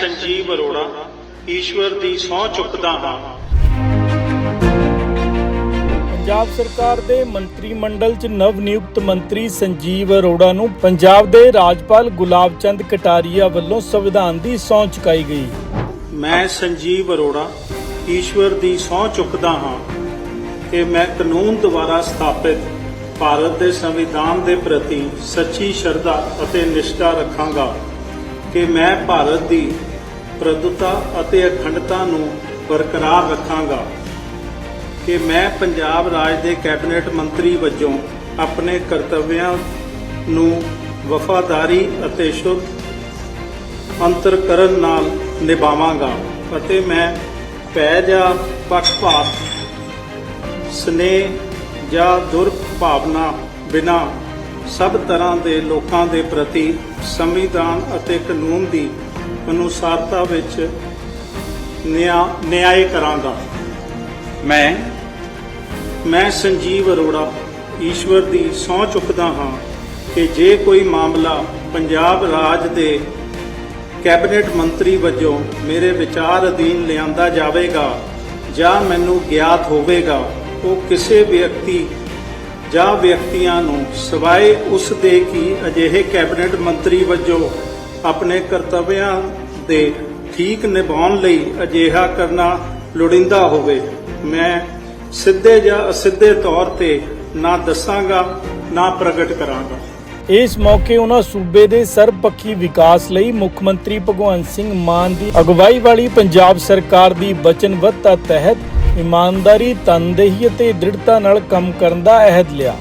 ਸੰਜੀਵ ਅਰੋੜਾ ਈਸ਼ਵਰ ਦੀ ਸਹੁੰ ਚੁੱਕਦਾ ਹਾਂ। ਪੰਜਾਬ ਸਰਕਾਰ ਦੇ ਮੰਤਰੀ ਮੰਡਲ 'ਚ ਨਵ ਨਿਯੁਕਤ ਮੰਤਰੀ ਸੰਜੀਵ ਅਰੋੜਾ ਨੂੰ ਪੰਜਾਬ ਦੇ ਰਾਜਪਾਲ ਗੁਲਾਬ ਚੰਦ ਕਟਾਰੀਆ ਵੱਲੋਂ ਸੰਵਿਧਾਨ ਦੀ ਸਹੁੰ ਚੁਕਾਈ ਗਈ। ਮੈਂ ਸੰਜੀਵ ਅਰੋੜਾ ਈਸ਼ਵਰ ਦੀ ਸਹੁੰ ਚੁੱਕਦਾ ਹਾਂ ਕਿ ਮੈਂ ਕਾਨੂੰਨ ਦੁਆਰਾ ਸਥਾਪਿਤ ਭਾਰਤ ਦੇ ਸੰਵਿਧਾਨ ਦੇ ਪ੍ਰਤੀ ਸੱਚੀ ਸ਼ਰਧਾ ਅਤੇ ਨਿਸ਼ਠਾ ਰੱਖਾਂਗਾ ਕਿ ਮੈਂ ਭਾਰਤ ਦੀ ਪ੍ਰਭੁਤਾ ਅਤੇ ਅਖੰਡਤਾ ਨੂੰ ਬਰਕਰਾਰ ਰੱਖਾਂਗਾ ਕਿ ਮੈਂ ਪੰਜਾਬ ਰਾਜ ਦੇ ਕੈਬਨਿਟ ਮੰਤਰੀ ਵਜੋਂ ਆਪਣੇ ਕਰਤੱਵਿਆਂ ਨੂੰ ਵਫਾਦਾਰੀ ਅਤੇ ਸ਼ੁੱਧ ਅੰਤਰਕਰਨ ਨਾਲ ਨਿਭਾਵਾਂਗਾ ਅਤੇ ਮੈਂ ਪੈ ਜਾਂ ਪੱਖਪਾਤ, ਸਨੇਹ ਜਾਂ ਦੁਰਭਾਵਨਾ ਬਿਨਾ ਸਭ ਤਰ੍ਹਾਂ ਦੇ ਲੋਕਾਂ ਦੇ ਪ੍ਰਤੀ ਸੰਵਿਧਾਨ ਅਤੇ ਕਾਨੂੰਨ ਦੀ ਅਨੁਸਾਰਤਾ ਵਿੱਚ ਨਿਆਂ ਨਿਆਂ ਕਰਾਂਗਾ। ਮੈਂ ਮੈਂ ਸੰਜੀਵ ਅਰੋੜਾ ਈਸ਼ਵਰ ਦੀ ਸਹੁੰ ਚੁੱਕਦਾ ਹਾਂ ਕਿ ਜੇ ਕੋਈ ਮਾਮਲਾ ਪੰਜਾਬ ਰਾਜ ਦੇ ਕੈਬਨਿਟ ਮੰਤਰੀ ਵਜੋਂ ਮੇਰੇ ਵਿਚਾਰ ਅਧੀਨ ਲਿਆਂਦਾ ਜਾਵੇਗਾ ਜਾਂ ਮੈਨੂੰ ਗਿਆਤ ਹੋਵੇਗਾ ਉਹ ਕਿਸੇ ਵਿਅਕਤੀ ਜਾਂ ਵਿਅਕਤੀਆਂ ਨੂੰ ਸਿਵਾਏ ਉਸ ਦੇ ਕਿ ਅਜਿਹੇ ਕੈਬਨਿਟ ਮੰਤਰੀ ਵਜੋਂ ਆਪਣੇ ਕਰਤੱਵਿਆਂ ਦੇ ਠੀਕ ਨਿਭਾਉਣ ਲਈ ਅਜਿਹਾ ਕਰਨਾ ਲੋੜੀਂਦਾ ਹੋਵੇ। ਮੈਂ ਸਿੱਧੇ ਜਾਂ ਅਸਿੱਧੇ ਤੌਰ ਤੇ ਨਾ ਦੱਸਾਂਗਾ, ਨਾ ਪ੍ਰਗਟ ਕਰਾਂਗਾ। ਇਸ ਮੌਕੇ ਉਹਨਾਂ ਸੂਬੇ ਦੇ ਸਰਬਪੱਖੀ ਵਿਕਾਸ ਲਈ ਮੁੱਖ ਮੰਤਰੀ ਭਗਵੰਤ ਸਿੰਘ ਮਾਨ ਦੀ ਅਗਵਾਈ ਵਾਲੀ ਪੰਜਾਬ ਸਰਕਾਰ ਦੀ ਵਚਨਬੱਧਤਾ ਤਹਿਤ ਇਮਾਨਦਾਰੀ, ਤਨਦੇਹੀ ਅਤੇ ਦ੍ਰਿੜਤਾ ਨਾਲ ਕੰਮ ਕਰਨ ਦਾ ਅਹਿਦ ਲਿਆ।